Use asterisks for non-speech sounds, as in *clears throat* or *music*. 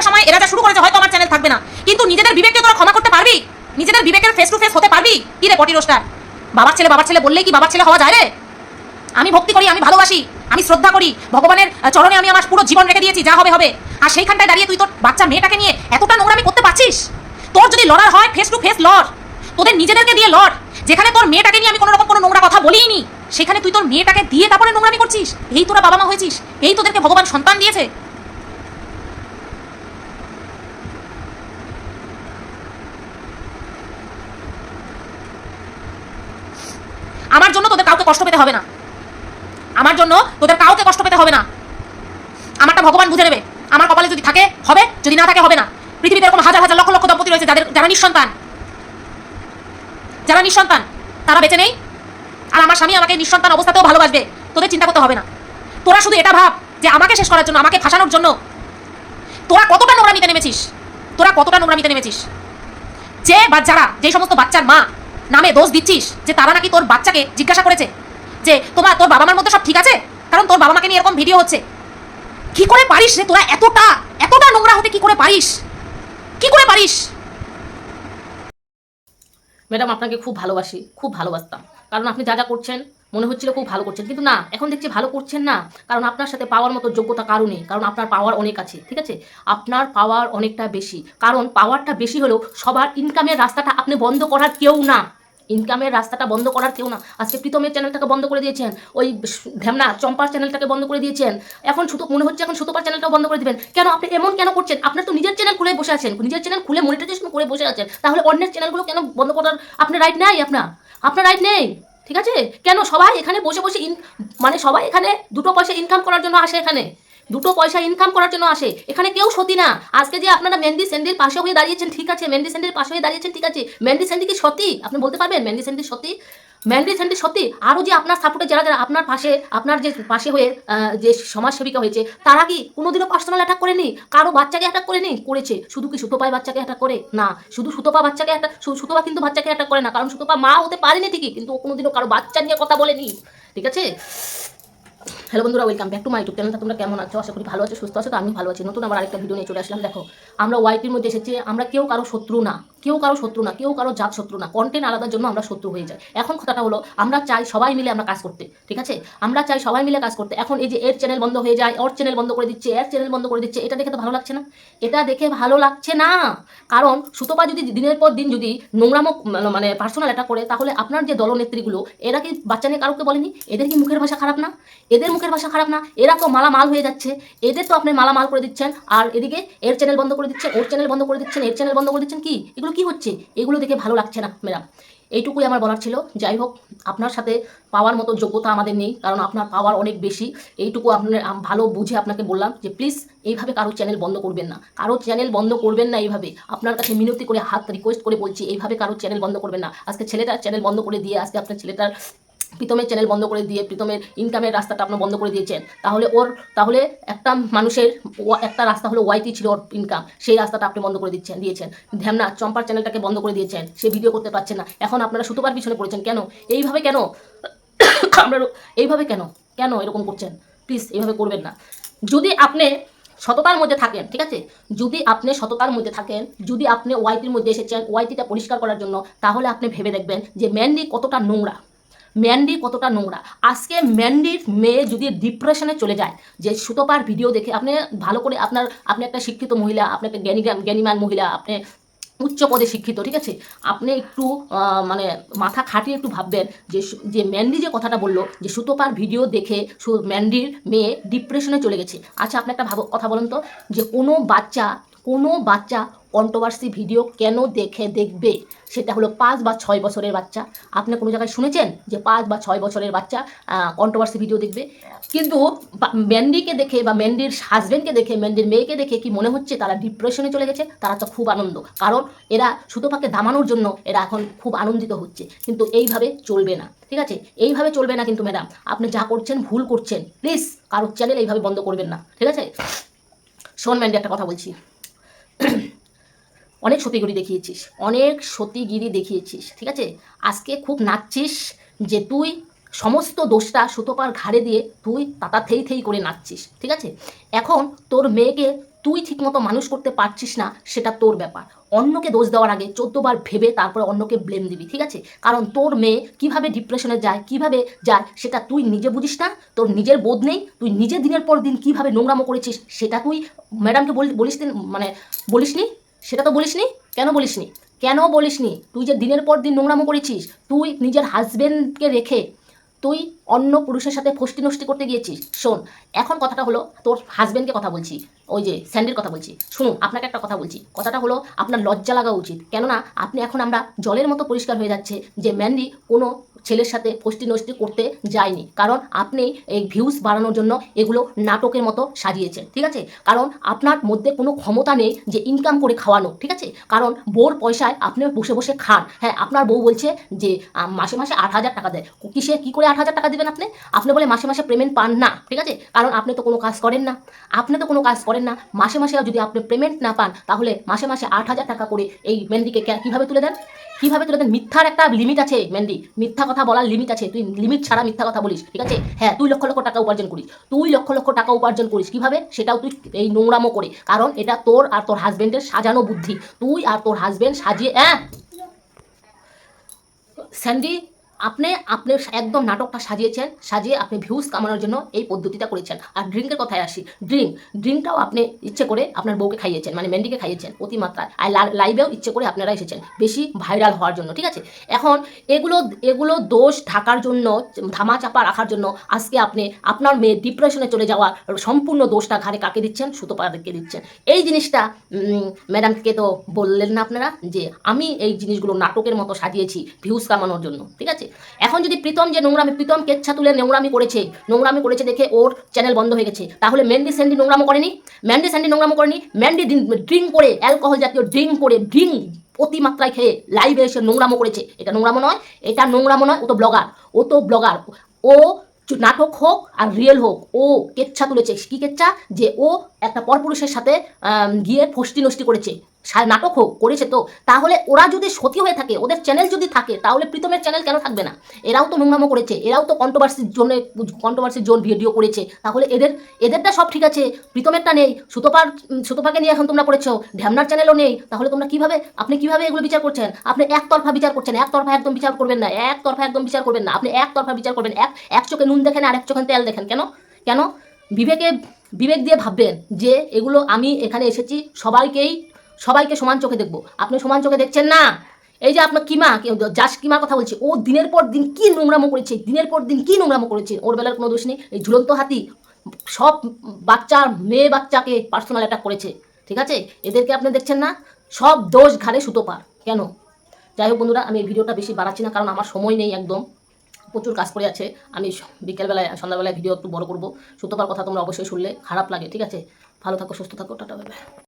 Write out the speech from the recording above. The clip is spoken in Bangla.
একটা সময় এরা যা শুরু করেছে হয়তো আমার চ্যানেল থাকবে না। কিন্তু নিজেদের বিবেককে তোরা ক্ষমা করতে পারবি? নিজেদের বিবেকের ফেস টু ফেস হতে পারবি? কি রে পটি রোস্টার? বাবার ছেলে বাবার ছেলে বললেই কি বাবার ছেলে হওয়া যায় রে? আমি ভক্তি করি, আমি ভালোবাসি, আমি শ্রদ্ধা করি, ভগবানের চরণে আমি আমার পুরো জীবন রেখে দিয়েছি, যা হবে হবে। আর সেইখানটায় দাঁড়িয়ে তুই তোর বাচ্চা মেয়েটাকে নিয়ে এতটা নোংরামি করতে পারছিস? তোর যদি লড়ার হয় ফেস টু ফেস লড়। তোদের নিজেদেরকে দিয়ে লড়। যেখানে তোর মেয়েটাকে নিয়ে আমি কোনো রকম কোনো নোংরা কথা বলিনি সেখানে তুই তোর মেয়েটাকে দিয়ে তারপরে নোংরামি করছিস? এই তোরা বাবা মা হয়েছিস, এই তোদেরকে ভগবান সন্তান দিয়েছে আমার জন্য তোদের কাউকে কষ্ট পেতে হবে না। আমার জন্য তোদের কাউকে কষ্ট পেতে হবে না। আমারটা ভগবান বুঝে নেবে। আমার কপালে যদি থাকে, হবে। যদি না থাকে, হবে না। পৃথিবীতে এরকম হাজার হাজার লক্ষ লক্ষ দম্পতি রয়েছে যাদের যারা নিঃসন্তান। যারা নিঃসন্তান, তারা বেঁচে নেই। আর আমার স্বামী আমাকে নিঃসন্তান অবস্থাতেও ভালোবাসবে। তোদের চিন্তা করতে হবে না। তোরা শুধু এটা ভাব যে আমাকে শেষ করার জন্য, আমাকে ফাঁসানোর জন্য। তোরা কতটা নোংরামিতে নেমেছিস? তোরা কতটা নোংরামিতে নেমেছিস? যে বা যারা, যে সমস্ত বাচ্চার মা নামে দোষ দিচ্ছিস, যে তারা নাকি তোর বাচ্চাকে জিজ্ঞাসা করেছে যে তোমার, তোর বাবা মার মধ্যে সব ঠিক আছে? কারণ তোর বাবা মাকে নিয়ে এরকম ভিডিও হচ্ছে। কি করে পারিস রে তোরা এতটা এতটা নোংরা হতে কি করে পারিস? কি করে পারিস? ম্যাডাম, আপনাকে খুব ভালোবাসি, খুব ভালোবাসতাম। কারণ আপনি যা যা করছেন, মনে হচ্ছিল খুব ভালো করছেন। কিন্তু না, এখন দেখছি ভালো করছেন না। কারণ আপনার সাথে পাওয়ার মতো যোগ্যতা কারও নেই। কারণ আপনার পাওয়ার অনেক আছে, ঠিক আছে? আপনার পাওয়ার অনেকটা বেশি। কারণ পাওয়ারটা বেশি হলেও সবার ইনকামের রাস্তাটা আপনি বন্ধ করার কেউ না। ইনকামের রাস্তাটা বন্ধ করার কেউ না। আজকে প্রীতমের চ্যানেলটাকে বন্ধ করে দিয়েছেন, ওই ঢ্যামনা চম্পার চ্যানেলটাকে বন্ধ করে দিয়েছেন। এখন শুধু মনে হচ্ছে এখন সুতোপার চ্যানেলটাও বন্ধ করে দিবেন। কেন আপনি এমন কেন করছেন? আপনার তো নিজের চ্যানেল খুলে বসে আছেন। নিজের চ্যানেল খুলে মনিটাইজেশন করে বসে আছেন। তাহলে অন্যের চ্যানেলগুলো কেন বন্ধ করার? আপনার রাইট নেই আপনার। আপনার রাইট নেই। ঠিক আছে? কেন সবাই এখানে বসে বসে ইন মানে সবাই এখানে দুটো পয়সা ইনকাম করার জন্য আসে এখানে? দুটো পয়সা ইনকাম করার জন্য আসে। এখানে কেউ সতী না। আজকে যে আপনারা মেহেন্দি সেন্ডির পাশে হয়ে দাঁড়িয়েছেন, ঠিক আছে? মেহেন্দি সেন্ডির পাশে হয়ে দাঁড়িয়েছেন, ঠিক আছে? মেহেন্দি সেন্ডি কি সতী? আপনি বলতে পারবেন? মেহেন্দি সেন্ডি সতী? মেহেন্দি সেন্ডি সত্যি আরও যে আপনার সাপোর্টে যারা যারা আপনার পাশে, আপনার যে পাশে হয়ে যে সমাজসেবিকা হয়েছে, তারা কি কোনোদিনও পার্সোনাল অ্যাটাক করেনি? কারও বাচ্চাকে অ্যাটাক করেনি? করেছে। শুধু কি সুতোপায় বাচ্চাকে অ্যাটাক করে? না। শুধু সুতোপা বাচ্চাকে অ্যাটাক সুতোপা কিন্তু বাচ্চাকে অ্যাটাক করে না। কারণ সুতোপা মা হতে পারেনি ঠিকই, কিন্তু কোনোদিনও কারও বাচ্চা নিয়ে কথা বলেনি। ঠিক আছে? হ্যালো বন্ধুরা welcome back to my YouTube চ্যানেলটা তোমরা কেমন আছো? আশা করি ভালো আছো, সুস্থ আছো, তো আমি ভালো আছি। নতুন আবার আরেকটা ভিডিও নিয়ে চলে আসলাম। দেখো, আমরা ওয়াইটির মধ্যে এসেছি। আমরা কেউ কারও শত্রু না, কেউ কারও শত্রু না, কেউ কারও জাত শত্রু না। কন্টেন্ট আলাদার জন্য আমরা শত্রু হয়ে যাই। এখন কথাটা হলো, আমরা চাই সবাই মিলে আমরা কাজ করতে, ঠিক আছে? আমরা চাই সবাই মিলে কাজ করতে। এখন এই যে এর চ্যানেল বন্ধ হয়ে যায়, ওর চ্যানেল বন্ধ করে দিচ্ছে, এর চ্যানেল বন্ধ করে দিচ্ছে, এটা দেখে তো ভালো লাগছে না? এটা দেখে ভালো লাগছে না। কারণ সুতপা যদি দিনের পর দিন যদি নোংরামো মানে পার্সোনাল এটা করে, তাহলে আপনার যে দলনেত্রীগুলো, এরা কি বাচ্চা নিয়ে কারোকে বলেনি? এদের কি মুখের ভাষা খারাপ না? এদের মুখের ভাষা খারাপ না, এরা তো মালামাল হয়ে যাচ্ছে। এদের তো আপনি মালামাল করে দিচ্ছেন, আর এদিকে এর চ্যানেল বন্ধ করে দিচ্ছেন, ওর চ্যানেল বন্ধ করে দিচ্ছেন, এর চ্যানেল বন্ধ করে দিচ্ছেন, কি? এগুলো কি হচ্ছে? এগুলো দেখে ভালো লাগছে না ম্যাডাম এইটুকুই আমার বলার ছিল। যাই হোক, আপনার সাথে পাওয়ার মতো যোগ্যতা আমাদের নেই, কারণ আপনার পাওয়ার অনেক বেশি। এইটুকু আপনার ভালো বুঝে আপনাকে বললাম যে প্লিজ এইভাবে কারও চ্যানেল বন্ধ করবেন না। কারও চ্যানেল বন্ধ করবেন না এইভাবে। আপনার কাছে মিনতি করে হাত রিকোয়েস্ট করে বলছি, এইভাবে কারও চ্যানেল বন্ধ করবেন না। আজকে ছেলেটার চ্যানেল বন্ধ করে দিয়ে, আজকে আপনার ছেলেটার প্রীতমের চ্যানেল বন্ধ করে দিয়ে প্রীতমের ইনকামের রাস্তাটা আপনার বন্ধ করে দিয়েছেন। তাহলে ওর, তাহলে একটা মানুষের একটা রাস্তা হলো ওয়াইটি ছিল ওর ইনকাম সেই রাস্তাটা আপনি বন্ধ করে দিচ্ছেন, দিয়েছেন। ধ্যামনা চম্পার চ্যানেলটাকে বন্ধ করে দিয়েছেন। সে ভিডিও করতে পারছে না। এখন আপনারা সুতোবার পিছনে পড়েছেন। কেন? এইভাবে কেন? *coughs* আমরা এইভাবে কেন? কেন এরকম করছেন? প্লিজ এইভাবে করবেন না। যদি আপনি সততার মধ্যে থাকেন, ঠিক আছে? যদি আপনি সততার মধ্যে থাকেন, যদি আপনি ওয়াইটির মধ্যে এসেছেন ওয়াইটিটা পরিষ্কার করার জন্য, তাহলে আপনি ভেবে দেখবেন যে ম্যান্ডি কতটা নোংরা। ম্যান্ডি কতটা নোংরা? আজকে ম্যান্ডির মেয়ে যদি ডিপ্রেশনে চলে যায়, যে সুতোপার ভিডিও দেখে আপনি ভালো করে আপনার, আপনি একটা শিক্ষিত মহিলা, আপনি একটা জ্ঞানী, জ্ঞানীমান মহিলা, আপনি উচ্চ পদে শিক্ষিত, ঠিক আছে? আপনি একটু মানে মাথা খাটিয়ে একটু ভাববেন যে যে ম্যান্ডি যে কথাটা বলল, যে সুতোপার ভিডিও দেখে ম্যান্ডির মেয়ে ডিপ্রেশনে চলে গেছে। আচ্ছা আপনি একটা ভাবো, কথা বলুন তো, যে কোনো বাচ্চা কোনো বাচ্চা কন্ট্রোভার্সি ভিডিও কেন দেখে দেখবে? সেটা হলো পাঁচ বা ছয় বছরের বাচ্চা। আপনি কোনো জায়গায় শুনেছেন যে পাঁচ বা ছয় বছরের বাচ্চা কন্ট্রোভার্সি ভিডিও দেখবে? কিন্তু ম্যান্ডিকে দেখে বা ম্যান্ডির হাজবেন্ডকে দেখে ম্যান্ডির মেয়েকে দেখে কি মনে হচ্ছে? তারা ডিপ্রেশনে চলে গেছে, তারা তো খুব আনন্দ। কারণ এরা সুতোপাকে দামানোর জন্য এরা এখন খুব আনন্দিত হচ্ছে। কিন্তু এইভাবে চলবে না। ঠিক আছে? এইভাবে চলবে না কিন্তু ম্যাডাম আপনি যা করছেন, ভুল করছেন প্লিজ কারোর চ্যানেল এইভাবে বন্ধ করবেন না। ঠিক আছে? শোন ম্যান্ডি একটা কথা বলছি। *clears throat* অনেক সতীগিরি দেখিয়েছিস, অনেক সতীগিরি দেখিয়েছিস, ঠিক আছে? আজকে খুব নাচছিস যে তুই সমস্ত দোষটা সুতোপার ঘাড়ে দিয়ে তুই তাতা থেই থেই করে নাচছিস, ঠিক আছে? এখন তোর মেয়েকে তুই ঠিকমতো মানুষ করতে পারছিস না, সেটা তোর ব্যাপার। অন্যকে দোষ দেওয়ার আগে চোদ্দবার ভেবে তারপরে অন্যকে ব্লেম দিবি, ঠিক আছে? কারণ তোর মেয়ে কীভাবে ডিপ্রেশনে যায়, কীভাবে যায়, সেটা তুই নিজে বুঝিস না, তোর নিজের বোধ নেই, তুই নিজে দিনের পর দিন কীভাবে নোংরামো করেছিস, সেটা তুই ম্যাডামকে বল বলিস মানে বলিসনি সেটা তো বলিসনি কেন বলিসনি কেন বলিসনি তুই যে দিনের পর দিন নোংরামো করেছিস, তুই নিজের হাজবেন্ডকে রেখে তুই অন্য পুরুষের সাথে ফষ্টি নষ্টি করতে গিয়েছিস। শোন, এখন কথাটা হলো তোর হাজব্যান্ডকে কথা বলছি, ওই যে স্যান্ডের কথা বলছি। শুনুন, আপনাকে একটা কথা বলছি। কথাটা হলো আপনার লজ্জা লাগা উচিত। কেননা আপনি এখন আমরা জলের মতো পরিষ্কার হয়ে যাচ্ছে যে ম্যান্ডি কোনো ছেলের সাথে ফষ্টি নষ্টি করতে যায়নি। কারণ আপনি এই ভিউজ বাড়ানোর জন্য এগুলো নাটকের মতো সাজিয়েছেন, ঠিক আছে? কারণ আপনার মধ্যে কোনো ক্ষমতা নেই যে ইনকাম করে খাওয়ানো, ঠিক আছে? কারণ বোর পয়সায় আপনি বসে বসে খান। হ্যাঁ আপনার বউ বলছে যে মাসে মাসে আট হাজার টাকা দেয়। কিসে, কী করে আট হাজার টাকা দেবেন আপনি? আপনি বলে মাসে মাসে পেমেন্ট পান না, ঠিক আছে? কারণ আপনি তো কোনো কাজ করেন না। আপনি তো কোনো কাজ করেন না। মাসে মাসে যদি আপনি পেমেন্ট না পান, তাহলে মাসে মাসে আট হাজার টাকা করে এই মেন্ডিকে কে- কীভাবে তুলে দেন? কীভাবে তুলে দেন? মিথ্যার একটা লিমিট আছে মেন্ডি মিথ্যা কথা বলার লিমিট আছে। তুই লিমিট ছাড়া মিথ্যা কথা বলিস, ঠিক আছে? হ্যাঁ তুই লক্ষ লক্ষ টাকা উপার্জন করিস। তুই লক্ষ লক্ষ টাকা উপার্জন করিস। কীভাবে? সেটাও তুই এই নোংরামো করে। কারণ এটা তোর আর তোর হাজবেন্ডের সাজানো বুদ্ধি। তুই আর তোর হাজবেন্ড সাজিয়ে হ্যাঁ স্যান্ডি আপনি আপনি একদম নাটকটা সাজিয়েছেন, সাজিয়ে আপনি ভিউজ কামানোর জন্য এই পদ্ধতিটা করেছেন। আর ড্রিঙ্কের কথায় আসি ড্রিঙ্ক ড্রিঙ্কটাও আপনি ইচ্ছে করে আপনার বউকে খাইয়েছেন মানে মেন্ডিকে খাইয়েছেন অতিমাত্রায়। আর লাইভেও ইচ্ছে করে আপনারা এসেছেন, বেশি ভাইরাল হওয়ার জন্য, ঠিক আছে? এখন এগুলো এগুলো দোষ ঢাকার জন্য ধামা চাপা রাখার জন্য আজকে আপনি, আপনার মেয়ে ডিপ্রেশনে চলে যাওয়ার সম্পূর্ণ দোষটা ঘাড়ে কাকে দিচ্ছেন? সুতোপাড়াকে দিচ্ছেন। এই জিনিসটা ম্যাডামকে তো বললেন না আপনারা যে, আমি এই জিনিসগুলো নাটকের মতো সাজিয়েছি ভিউজ কামানোর জন্য, ঠিক আছে? এখন যদি প্রীতম যে নোংরামি, প্রীতম কেচ্ছা তুলে নোংরামি করেছে নোংরামি করেছে দেখে ওর চ্যানেল বন্ধ হয়ে গেছে, তাহলে ম্যান্ডি স্যান্ডি নোংরামো করেনি? ম্যান্ডি স্যান্ডি নোংরামো করেনি? ম্যান্ডি ড্রিঙ্ক করে অ্যালকোহল জাতীয় ড্রিঙ্ক করে ড্রিঙ্ক অতিমাত্রায় খেয়ে লাইভে এসে নোংরামো করেছে। এটা নোংরামো নয়, এটা নোংরামো নয়, ও তো ব্লগার ও তো ব্লগার ও নাটক হোক আর রিয়েল হোক, ও কেচ্ছা তুলেছে। কি কেচ্ছা? যে ও একটা পরপুরুষের সাথে গিয়ে ফষ্টি নষ্টি করেছে। নাটক হোক, করেছে তো। তাহলে ওরা যদি সতী হয়ে থাকে, ওদের চ্যানেল যদি থাকে, তাহলে প্রীতমের চ্যানেল কেন থাকবে না? এরাও তো নোংরামো করেছে, এরাও তো কন্ট্রোভার্সির জন্য কন্ট্রোভার্সির জোন ভিডিও করেছে। তাহলে এদের, এদেরটা সব ঠিক আছে, প্রীতমেরটা নেই, সুতোপার সুতোপাকে নিয়ে এখন তোমরা করেছ ঢ্যামনার চ্যানেলও নেই, তাহলে তোমরা কীভাবে, আপনি কীভাবে এগুলো বিচার করছেন? আপনি একতরফা বিচার করছেন, একতরফা একদম বিচার করবেন না, একতরফা একদম বিচার করবেন না, আপনি একতরফা বিচার করবেন, এক এক চোখে নুন দেখেন আর এক চোখে তেল দেখেন, কেন? কেন? বিবেকে, বিবেক দিয়ে ভাববেন যে এগুলো আমি এখানে এসেছি, সবাইকেই সবাইকে সমান চোখে দেখব। আপনি সমান চোখে দেখছেন না? এই যে আপনার কিমা জাস কিমার কথা বলছি, ও দিনের পর দিন কি নোংরামো করেছে, দিনের পর দিন কি নোংরামো করেছে, ওর বেলার কোনো দোষ নেই। এই ঝুলন্ত হাতি সব বাচ্চার মেয়ে বাচ্চাকে পার্সোনাল অ্যাটাক করেছে, ঠিক আছে? এদেরকে আপনি দেখছেন না? সব দোষ ঘাড়ে সুতো পার কেন? যাই হোক বন্ধুরা, আমি এই ভিডিওটা বেশি বাড়াচ্ছি না, কারণ আমার সময় নেই একদম। প্রচুর কাজ করে আছে, আমি বিকেলবেলায়, সন্ধ্যাবেলায় ভিডিও একটু বড় করব। সুতোপার কথা তোমরা অবশ্যই শুনলে, খারাপ লাগে, ঠিক আছে? ভালো থাকো, সুস্থ থাকো, টাটা।